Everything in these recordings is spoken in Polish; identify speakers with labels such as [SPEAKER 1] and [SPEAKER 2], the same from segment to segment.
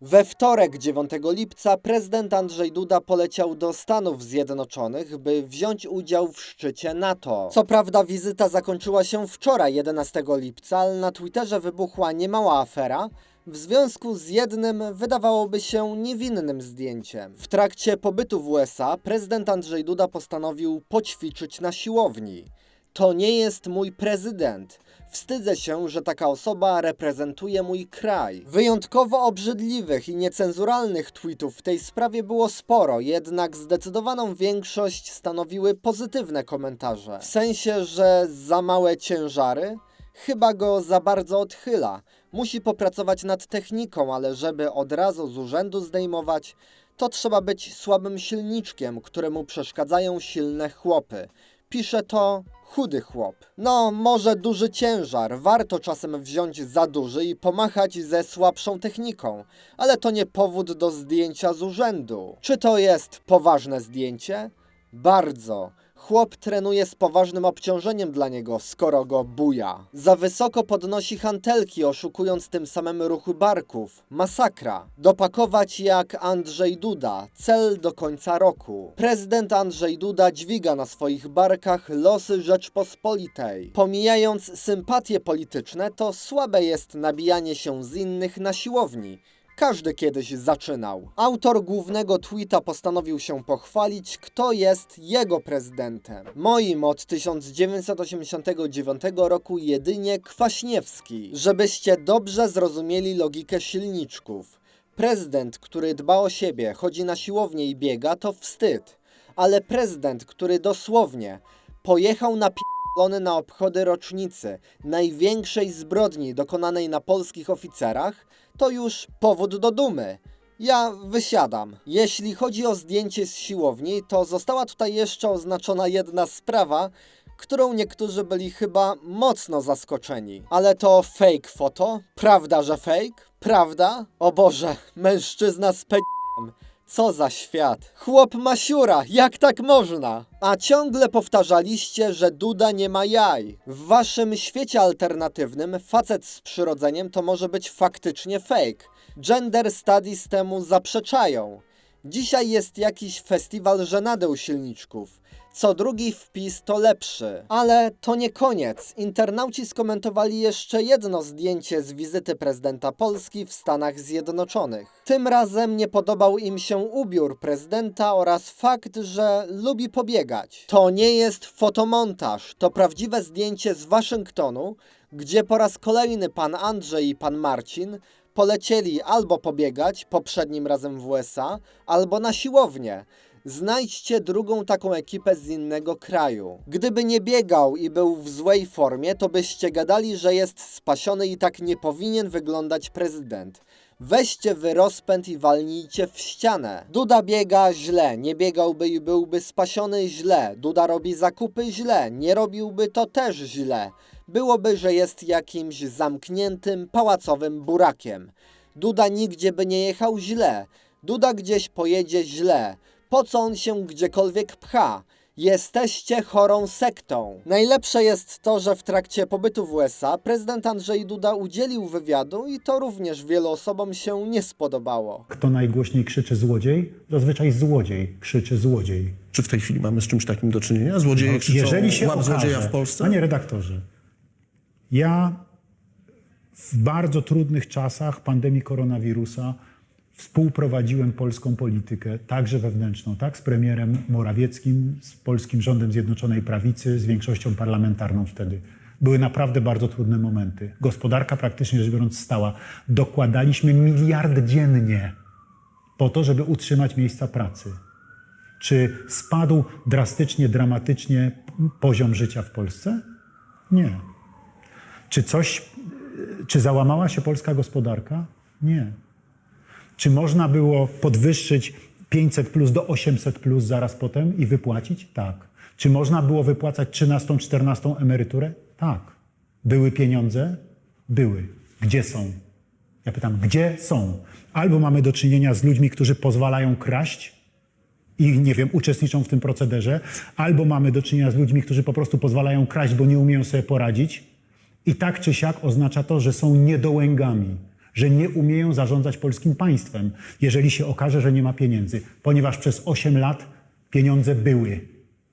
[SPEAKER 1] We wtorek 9 lipca prezydent Andrzej Duda poleciał do Stanów Zjednoczonych, by wziąć udział w szczycie NATO. Co prawda wizyta zakończyła się wczoraj 11 lipca, ale na Twitterze wybuchła niemała afera, w związku z jednym wydawałoby się niewinnym zdjęciem. W trakcie pobytu w USA prezydent Andrzej Duda postanowił poćwiczyć na siłowni. To nie jest mój prezydent. Wstydzę się, że taka osoba reprezentuje mój kraj. Wyjątkowo obrzydliwych i niecenzuralnych tweetów w tej sprawie było sporo, jednak zdecydowaną większość stanowiły pozytywne komentarze. W sensie, że za małe ciężary? Chyba go za bardzo odchyla. Musi popracować nad techniką, ale żeby od razu z urzędu zdejmować, to trzeba być słabym silniczkiem, któremu przeszkadzają silne chłopy. Pisze to chudy chłop. No, może duży ciężar, warto czasem wziąć za duży i pomachać ze słabszą techniką, ale to nie powód do zdjęcia z urzędu. Czy to jest poważne zdjęcie? Bardzo. Chłop trenuje z poważnym obciążeniem dla niego, skoro go buja. Za wysoko podnosi hantelki, oszukując tym samym ruchy barków. Masakra. Dopakować jak Andrzej Duda. Cel do końca roku. Prezydent Andrzej Duda dźwiga na swoich barkach losy Rzeczpospolitej. Pomijając sympatie polityczne, to słabe jest nabijanie się z innych na siłowni. Każdy kiedyś zaczynał. Autor głównego tweeta postanowił się pochwalić, kto jest jego prezydentem. Moim od 1989 roku jedynie Kwaśniewski. Żebyście dobrze zrozumieli logikę silniczków. Prezydent, który dba o siebie, chodzi na siłownię i biega, to wstyd. Ale prezydent, który dosłownie pojechał na p***lony na obchody rocznicy największej zbrodni dokonanej na polskich oficerach, to już powód do dumy. Ja wysiadam. Jeśli chodzi o zdjęcie z siłowni, to została tutaj jeszcze oznaczona jedna sprawa, którą niektórzy byli chyba mocno zaskoczeni. Ale to fake foto? Prawda, że fake? Prawda? O Boże, mężczyzna z pe... Co za świat. Chłop Masiura, jak tak można? A ciągle powtarzaliście, że Duda nie ma jaj. W waszym świecie alternatywnym facet z przyrodzeniem to może być faktycznie fake. Gender studies temu zaprzeczają. Dzisiaj jest jakiś festiwal żenady u silniczków. Co drugi wpis to lepszy. Ale to nie koniec. Internauci skomentowali jeszcze jedno zdjęcie z wizyty prezydenta Polski w Stanach Zjednoczonych. Tym razem nie podobał im się ubiór prezydenta oraz fakt, że lubi pobiegać. To nie jest fotomontaż, to prawdziwe zdjęcie z Waszyngtonu, gdzie po raz kolejny pan Andrzej i pan Marcin polecieli albo pobiegać, poprzednim razem w USA, albo na siłownię. Znajdźcie drugą taką ekipę z innego kraju. Gdyby nie biegał i był w złej formie, to byście gadali, że jest spasiony i tak nie powinien wyglądać prezydent. Weźcie wy rozpęd i walnijcie w ścianę. Duda biega źle, nie biegałby i byłby spasiony źle. Duda robi zakupy źle, nie robiłby to też źle. Byłoby, że jest jakimś zamkniętym, pałacowym burakiem. Duda nigdzie by nie jechał źle. Duda gdzieś pojedzie źle. Po co on się gdziekolwiek pcha? Jesteście chorą sektą. Najlepsze jest to, że w trakcie pobytu w USA prezydent Andrzej Duda udzielił wywiadu i to również wielu osobom się nie spodobało.
[SPEAKER 2] Kto najgłośniej krzyczy złodziej? Zazwyczaj złodziej krzyczy złodziej.
[SPEAKER 3] Czy w tej chwili mamy z czymś takim do czynienia? Złodzieje krzyczą
[SPEAKER 2] Jeżeli się
[SPEAKER 3] łap
[SPEAKER 2] okaże,
[SPEAKER 3] złodzieja w Polsce?
[SPEAKER 2] Panie redaktorze, ja w bardzo trudnych czasach pandemii koronawirusa współprowadziłem polską politykę, także wewnętrzną, tak, z premierem Morawieckim, z polskim rządem Zjednoczonej Prawicy, z większością parlamentarną wtedy. Były naprawdę bardzo trudne momenty. Gospodarka praktycznie rzecz biorąc stała. Dokładaliśmy miliard dziennie po to, żeby utrzymać miejsca pracy. Czy spadł drastycznie, dramatycznie poziom życia w Polsce? Nie. Czy coś, czy załamała się polska gospodarka? Nie. Czy można było podwyższyć 500 plus do 800 plus zaraz potem i wypłacić? Tak. Czy można było wypłacać 13, 14 emeryturę? Tak. Były pieniądze? Były. Gdzie są? Ja pytam, gdzie są? Albo mamy do czynienia z ludźmi, którzy pozwalają kraść, i nie wiem, uczestniczą w tym procederze, albo mamy do czynienia z ludźmi, którzy po prostu pozwalają kraść, bo nie umieją sobie poradzić. I tak czy siak oznacza to, że są niedołęgami, że nie umieją zarządzać polskim państwem, jeżeli się okaże, że nie ma pieniędzy, ponieważ przez 8 lat pieniądze były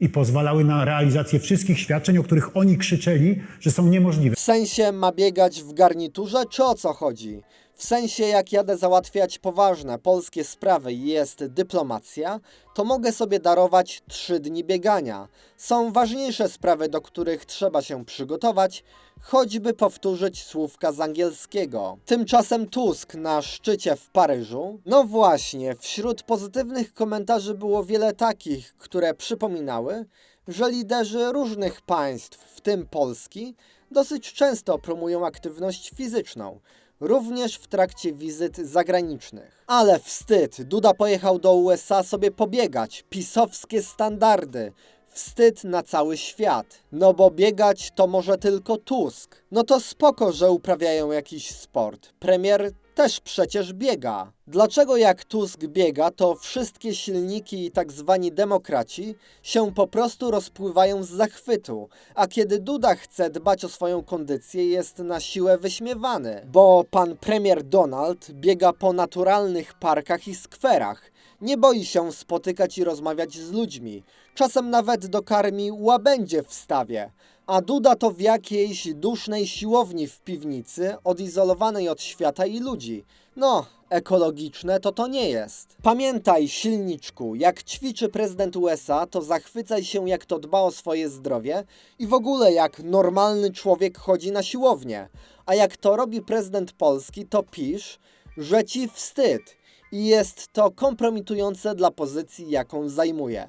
[SPEAKER 2] i pozwalały na realizację wszystkich świadczeń, o których oni krzyczeli, że są niemożliwe.
[SPEAKER 1] W sensie ma biegać w garniturze, czy o co chodzi? W sensie jak jadę załatwiać poważne polskie sprawy i jest dyplomacja, to mogę sobie darować 3 dni biegania. Są ważniejsze sprawy, do których trzeba się przygotować, choćby powtórzyć słówka z angielskiego. Tymczasem Tusk na szczycie w Paryżu. No właśnie, wśród pozytywnych komentarzy było wiele takich, które przypominały, że liderzy różnych państw, w tym Polski, dosyć często promują aktywność fizyczną, również w trakcie wizyt zagranicznych. Ale wstyd, Duda pojechał do USA sobie pobiegać, pisowskie standardy. Wstyd na cały świat. No bo biegać to może tylko Tusk. No to spoko, że uprawiają jakiś sport. Premier też przecież biega. Dlaczego jak Tusk biega, to wszystkie silniki i tak zwani demokraci się po prostu rozpływają z zachwytu, a kiedy Duda chce dbać o swoją kondycję, jest na siłę wyśmiewany, bo pan premier Donald biega po naturalnych parkach i skwerach. Nie boi się spotykać i rozmawiać z ludźmi. Czasem nawet dokarmi łabędzie w stawie. A Duda to w jakiejś dusznej siłowni w piwnicy, odizolowanej od świata i ludzi. No, ekologiczne to to nie jest. Pamiętaj, silniczku, jak ćwiczy prezydent USA, to zachwycaj się, jak to dba o swoje zdrowie i w ogóle jak normalny człowiek chodzi na siłownię. A jak to robi prezydent Polski, to pisz, że ci wstyd. I jest to kompromitujące dla pozycji, jaką zajmuje.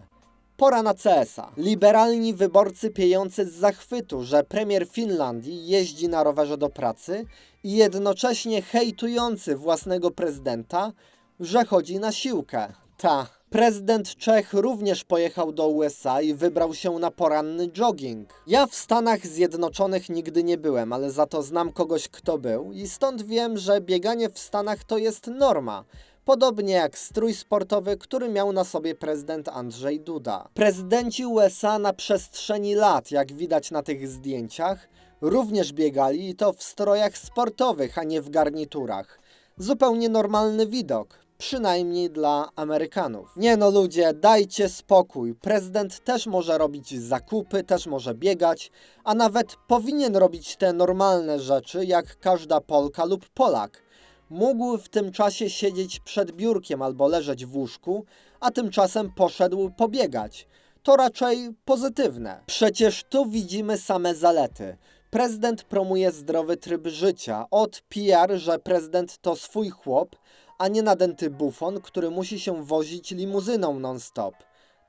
[SPEAKER 1] Pora na CS-a. Liberalni wyborcy piejący z zachwytu, że premier Finlandii jeździ na rowerze do pracy i jednocześnie hejtujący własnego prezydenta, że chodzi na siłkę. Ta. Prezydent Czech również pojechał do USA i wybrał się na poranny jogging. Ja w Stanach Zjednoczonych nigdy nie byłem, ale za to znam kogoś, kto był i stąd wiem, że bieganie w Stanach to jest norma. Podobnie jak strój sportowy, który miał na sobie prezydent Andrzej Duda. Prezydenci USA na przestrzeni lat, jak widać na tych zdjęciach, również biegali i to w strojach sportowych, a nie w garniturach. Zupełnie normalny widok. Przynajmniej dla Amerykanów. Nie no ludzie, dajcie spokój. Prezydent też może robić zakupy, też może biegać, a nawet powinien robić te normalne rzeczy, jak każda Polka lub Polak mógł w tym czasie siedzieć przed biurkiem albo leżeć w łóżku, a tymczasem poszedł pobiegać. To raczej pozytywne. Przecież tu widzimy same zalety. Prezydent promuje zdrowy tryb życia. Od PR, że prezydent to swój chłop, a nie nadęty bufon, który musi się wozić limuzyną non-stop.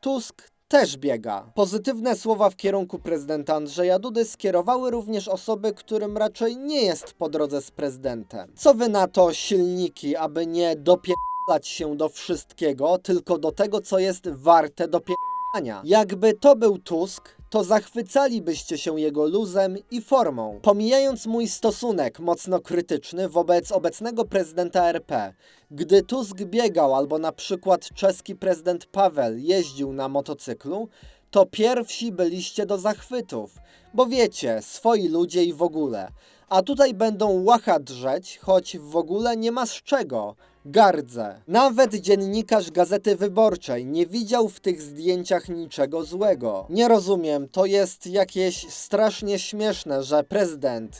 [SPEAKER 1] Tusk też biega. Pozytywne słowa w kierunku prezydenta Andrzeja Dudy skierowały również osoby, którym raczej nie jest po drodze z prezydentem. Co wy na to, silniki, aby nie dopierdalać się do wszystkiego, tylko do tego, co jest warte dopierdalania? Jakby to był Tusk, to zachwycalibyście się jego luzem i formą. Pomijając mój stosunek mocno krytyczny wobec obecnego prezydenta RP, gdy Tusk biegał albo na przykład czeski prezydent Paweł jeździł na motocyklu, to pierwsi byliście do zachwytów, bo wiecie, swoi ludzie i w ogóle. A tutaj będą łacha drzeć, choć w ogóle nie ma z czego. Gardzę. Nawet dziennikarz Gazety Wyborczej nie widział w tych zdjęciach niczego złego. Nie rozumiem, to jest jakieś strasznie śmieszne, że prezydent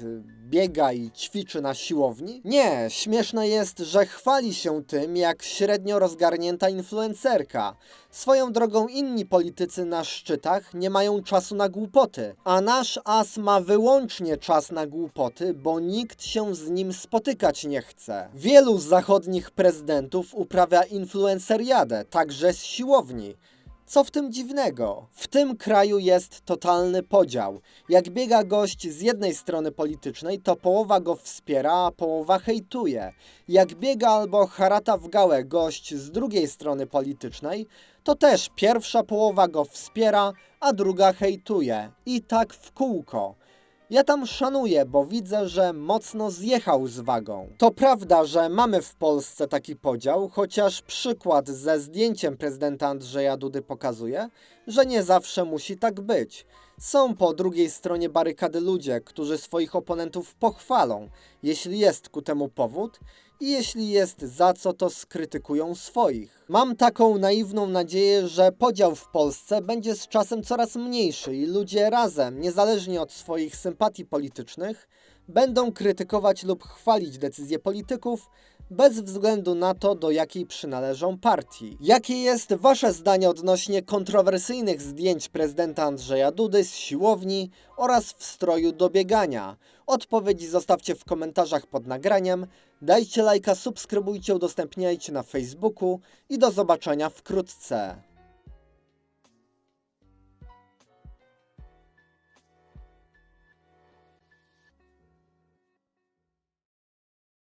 [SPEAKER 1] biega i ćwiczy na siłowni? Nie, śmieszne jest, że chwali się tym jak średnio rozgarnięta influencerka. Swoją drogą inni politycy na szczytach nie mają czasu na głupoty, a nasz as ma wyłącznie czas na głupoty, bo nikt się z nim spotykać nie chce. Wielu zachodnich prezydentów uprawia influenceriadę, także z siłowni. Co w tym dziwnego? W tym kraju jest totalny podział. Jak biega gość z jednej strony politycznej, to połowa go wspiera, a połowa hejtuje. Jak biega albo harata w gałę gość z drugiej strony politycznej, to też pierwsza połowa go wspiera, a druga hejtuje. I tak w kółko. Ja tam szanuję, bo widzę, że mocno zjechał z wagą. To prawda, że mamy w Polsce taki podział, chociaż przykład ze zdjęciem prezydenta Andrzeja Dudy pokazuje, że nie zawsze musi tak być. Są po drugiej stronie barykady ludzie, którzy swoich oponentów pochwalą, jeśli jest ku temu powód, i jeśli jest za co, to skrytykują swoich. Mam taką naiwną nadzieję, że podział w Polsce będzie z czasem coraz mniejszy i ludzie razem, niezależnie od swoich sympatii politycznych, będą krytykować lub chwalić decyzje polityków bez względu na to, do jakiej przynależą partii. Jakie jest Wasze zdanie odnośnie kontrowersyjnych zdjęć prezydenta Andrzeja Dudy z siłowni oraz w stroju do biegania? Odpowiedzi zostawcie w komentarzach pod nagraniem. Dajcie lajka, subskrybujcie, udostępniajcie na Facebooku i do zobaczenia wkrótce.